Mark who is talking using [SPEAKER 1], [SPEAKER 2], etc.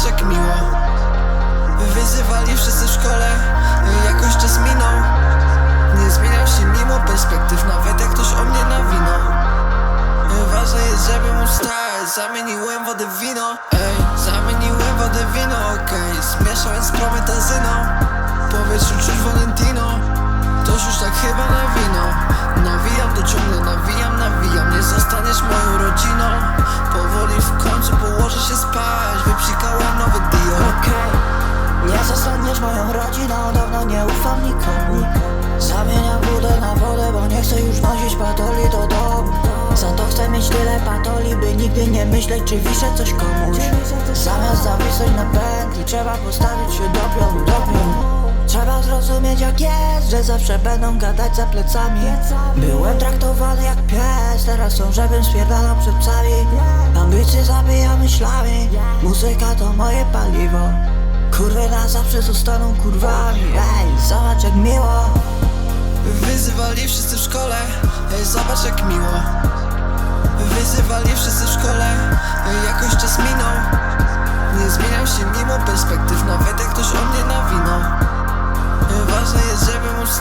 [SPEAKER 1] patrz jak miło. Wyzywali wszyscy w szkole. Jakoś czas minął. Nie zmieniał się mimo perspektyw Nawet jak ktoś o mnie nawinął. Ważne jest, żeby mu stać Zamieniłem wodę w wino. Ej, zamieniłem wodę w wino Okej, okay. zmieszałem z prometazyną. Powietrzu czuć Valentino. Toż już tak chyba na wino Nawijam to ciągle, nawijam, nawijam. Nie zostaniesz moją rodziną.
[SPEAKER 2] Zamieniam wodę na wodę, bo nie chcę już nosić patoli do domu. Za to chcę mieć tyle patoli, by nigdy nie myśleć, czy wiszę coś komuś. Zamiast zawisać na pętli, trzeba postawić się do pioru, do pioru Trzeba zrozumieć jak jest, że zawsze będą gadać za plecami. Byłem traktowany jak pies, teraz są, żebym spierdalał przed psami. Ambicje zabija myślami, muzyka to moje paliwo Kurwy na zawsze zostaną kurwami, ej, zobacz jak miło.
[SPEAKER 1] Wyzywali wszyscy w szkole. Ej, zobacz jak miło. Wyzywali wszyscy w szkole. Ej, jakoś czas minął. Nie zmieniam się mimo perspektyw. Nawet jak ktoś o mnie nawinął. Ważne jest, żeby móc w